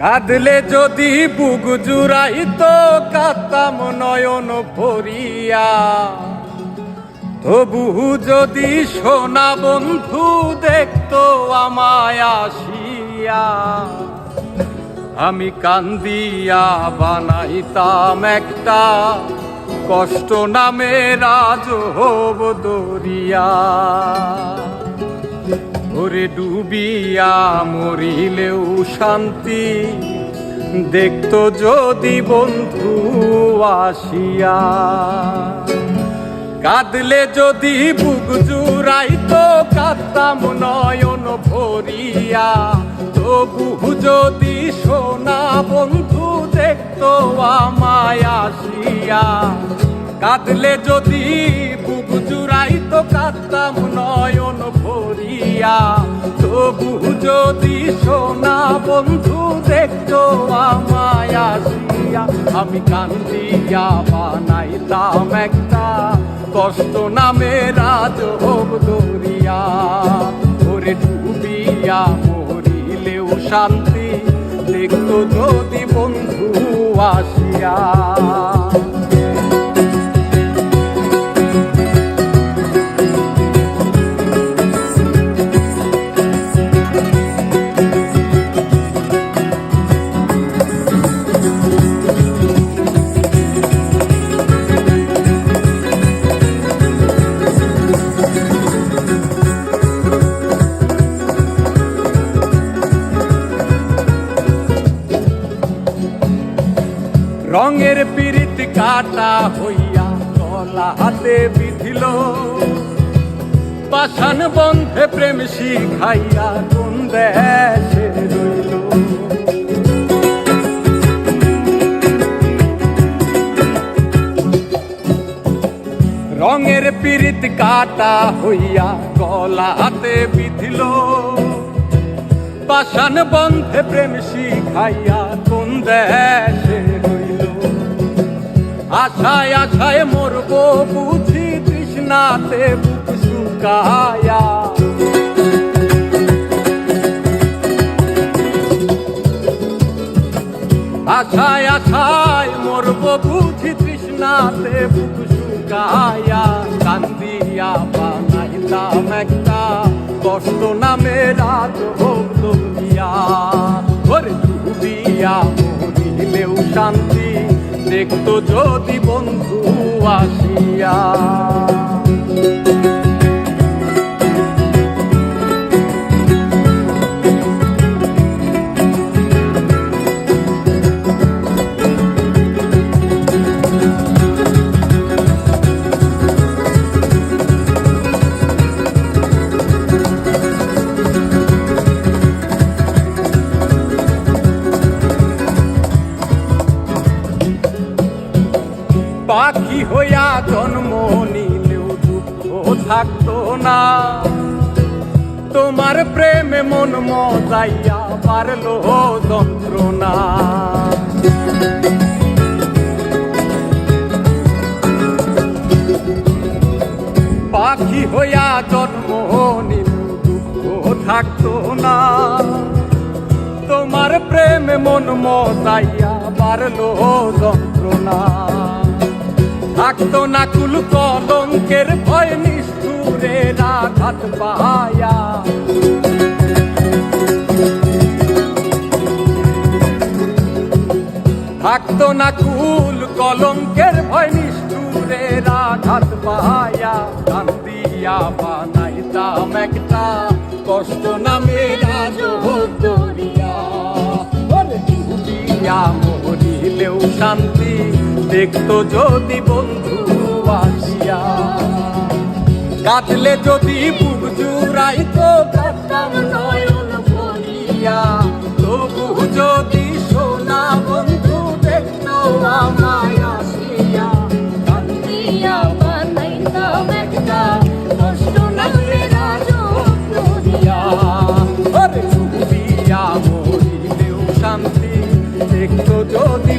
কাঁদলে যদি বুক জুড়াই তো কাতাম নয়ন ভরিয়া। তবু যদি সোনা বন্ধু দেখতো আমায় আসিয়া। আমি কান্দিয়া বানাইতাম একটা কষ্ট নামে রাজহব দরিয়া। ওরে ডুবিয়া মরিলেও শান্তি। দেখতো যদি বন্ধু আসিয়া। কাঁদলে যদি বুক জুড়াইতো, কাঁদতাম নয়ন ভরিয়া। তবু যদি সোনা বন্ধু দেখতো আমায় আসিয়া। কাঁদলে যদি বুক জুড়াইতো, কাঁদতাম নয়ন ভরিয়া। তবু যদি সোনা বন্ধু দেখতো আমায় আসিয়া, আমি কান্দিয়া বানাইতাম একটা কষ্ট নামে রাজ হোক দরিয়া ওরে ডুবিয়া মরিলেও শান্তি, দেখতো যদি বন্ধু আসিয়া। রঙের পিরিত কাটা হইয়া কলা হাতে বিধিল। পাষাণ বন্ধে প্রেম শিখাইয়া কোন দেশে রইল? রঙের পিরিত কাটা হইয়া কলা হাতে বিধিল। পাষাণ বন্ধে প্রেম শিখাইয়া কোন দেশে রইল? আশায় আশায় মরব বুঝি তৃষ্ণাতে বুক শুকায়া। আশায় আশায় মরব বুঝি তৃষ্ণাতে বুক শুকায়া। কান্দিয়া বানাইলাম একটা কষ্ট নামে রাত হোক দুনিয়া ওরে ডুবিয়া মরিলেও শান্তি দেখতো যদি বন্ধু আসিয়া। পাখি হইয়া জন্ম নিলেও দুঃখ থাকতো না। তোমার প্রেমে মন মজাইয়া পারল যন্ত্রণা। পাখি হইয়া জন্ম নিলেও দুঃখ থাকতো না। তোমার প্রেমে মন মজাইয়া পারল যন্ত্রণা। থাকতো না কুল কলঙ্কের ভয়, নিষ্ঠুরে রাঘাত পায়া থাকতো না কুল কলঙ্কের ভয়, নিষ্ঠুরে রাঘাত পায়া কান্দিয়া বানাইতাম একটা কষ্ট নামে রাজ দরিয়া ডুবিয়া মরিলেও শান্তি। দেখতো যদি বন্ধু আসিয়া। কাঁদলে যদি বুক জুড়াই তো নয়ন তবু যদি সোনা বন্ধু দেখতো আমায় আসিয়া। শান্তি। দেখতো যদি